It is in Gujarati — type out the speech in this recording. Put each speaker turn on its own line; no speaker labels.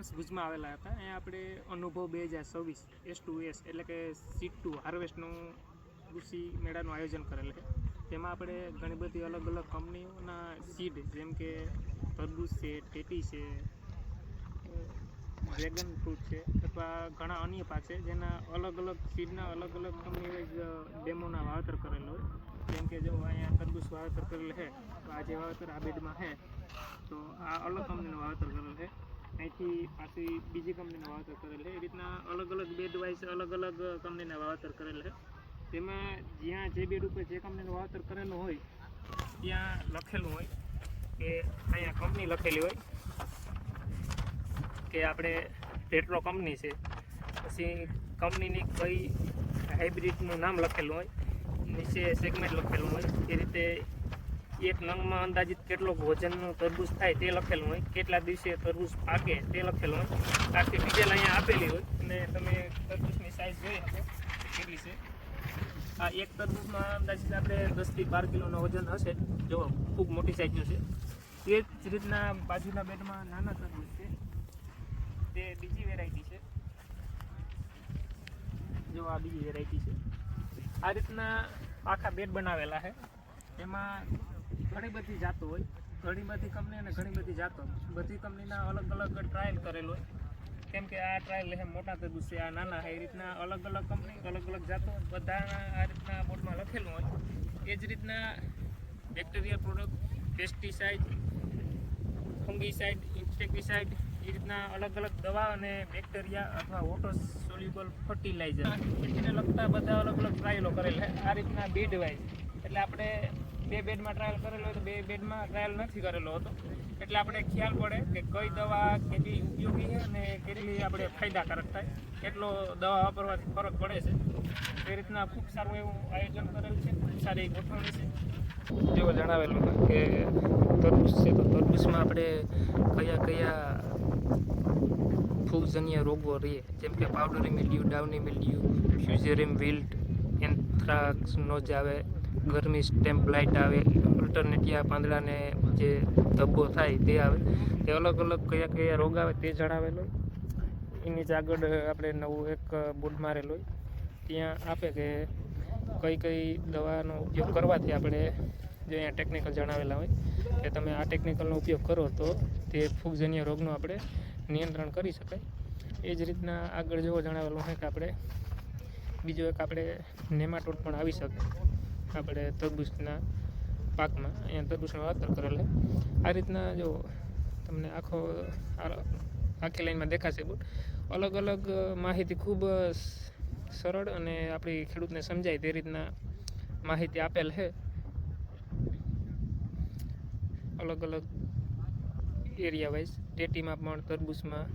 પાંચ ભુજમાં આવેલા હતા. અહીંયા આપણે અનુભવ બે હજાર છવ્વીસ એસ ટુ એસ એટલે કે સીટ ટુ હાર્વેસ્ટનું કૃષિ મેળાનું આયોજન કરેલ છે. તેમાં આપણે ઘણી બધી અલગ અલગ કંપનીઓના સીડ જેમ કે તરબૂચ છે ટેટી છે ડ્રેગન ફ્રૂટ છે અથવા ઘણા અન્ય પાક છે જેના અલગ અલગ સીડના અલગ અલગ કંપનીઓ ડેમોના વાવેતર કરેલ હોય. જેમ કે જો અહીંયા તરબૂચ વાવેતર કરેલ છે, તો આ જે વાવેતર આ બેડમાં છે. તો આ અલગ કંપનીનું વાવેતર કરેલ છે. અહીંથી પાછી બીજી કંપનીનું વાવેતર કરેલ છે. એ રીતના અલગ અલગ બેડ વાઇઝ અલગ અલગ કંપનીના વાવેતર કરેલ છે. તેમાં જ્યાં જે બેડ ઉપર જે કંપનીનું વાવેતર કરેલું હોય, ત્યાં લખેલું હોય કે અહીંયા કંપની લખેલી હોય કે આપણે પેટ્રો કંપની છે. પછી કંપનીની કઈ હાઇબ્રિડનું નામ લખેલું હોય, નીચે સેગમેન્ટ લખેલું હોય, એ રીતે એક નંગમાં અંદાજિત કેટલો વજનનું તરબૂચ થાય તે લખેલું હોય, કેટલા દિવસે તરબૂચ પાકે તે લખેલું હોય. આખી ડિટેલ અહીંયા આપેલી હોય અને તમે તરબૂચની સાઇઝ જોઈ શકો કેટલી છે. આ એક તરબૂચમાં અંદાજિત આપણે દસથી બાર કિલોનું વજન હશે. જો ખૂબ મોટી સાઇઝનું છે. એ જ રીતના બાજુના બેડમાં નાના તરબૂચ છે. તે બીજી વેરાયટી છે. જો આ બીજી વેરાયટી છે. આ રીતના આખા બેડ બનાવેલા છે. એમાં ઘણી બધી જાતો હોય. ઘણી બધી કંપની અને ઘણી બધી જાતો. બધી કંપનીના અલગ અલગ ટ્રાયલ કરેલો હોય. કેમ કે આ ટ્રાયલ હે મોટા તરબૂચ છે, આ નાના એ રીતના અલગ અલગ કંપની અલગ અલગ જાતો બધાના આ રીતના બોર્ડમાં લખેલું હોય. એ જ રીતના bacterial product pesticide fungicide insecticide એ રીતના અલગ અલગ દવા અને બેક્ટેરિયા અથવા વોટર સોલ્યુબલ ફર્ટિલાઇઝર ખેતીને લગતા બધા અલગ અલગ ટ્રાયલો કરેલ આ રીતના બેડ વાઇઝ એટલે આપણે બે બેડમાં ટ્રાયલ કરેલો હોય તો બે બેડમાં ટ્રાયલ નથી કરેલો હતો. એટલે આપણે ખ્યાલ પડે કે કઈ દવા કેટલી ઉપયોગી છે અને કેટલી આપણે ફાયદાકારક થાય. કેટલો દવા વાપરવાથી ફરક પડે છે. એ રીતના ખૂબ સારું એવું આયોજન કરેલ છે. ખૂબ સારી ગોઠવણી છે. જેવો જણાવેલું કે તરબૂચ છે તો તરબૂચમાં આપણે કયા કયા ફૂગજન્ય રોગો રહીએ? જેમ કે પાવડરી મિલ્ડ્યુ ડાઉની મિલ્ડ્યુ ફ્યુઝેરિમ વિલ્ટ એન્થ્રાક્સ નોજ આવે ગરમી સ્ટેમ્પ લાઇટ આવે અલ્ટરનેટિયા પાંદડાને જે ધબ્બો થાય તે આવે. તે અલગ અલગ કયા કયા રોગ આવે તે જણાવેલો. હોય એની જ આગળ આપણે નવું એક બોર્ડ મારેલો હોય. ત્યાં આપે કે કઈ કઈ દવાનો ઉપયોગ કરવાથી આપણે જે અહીંયા ટેકનિકલ જણાવેલા હોય, કે તમે આ ટેકનિકલનો ઉપયોગ કરો તો તે ફૂગજન્ય રોગનું આપણે નિયંત્રણ કરી શકાય. એ જ રીતના આગળ જેવો જણાવેલું છે કે આપણે બીજો એક આપણે નેમાટોડ પણ આવી શકે. આપણે તરબૂચના પાકમાં, અહીંયા તરબૂચનું વાતર કરેલ. આ રીતના જો તમને આખો આખી લાઈનમાં દેખાશે અલગ અલગ માહિતી ખૂબ સરળ અને આપણી ખેડૂતને સમજાય તે રીતના માહિતી આપેલ છે. અલગ અલગ એરિયા વાઇઝ ટેટીમાં પણ તરબૂચમાં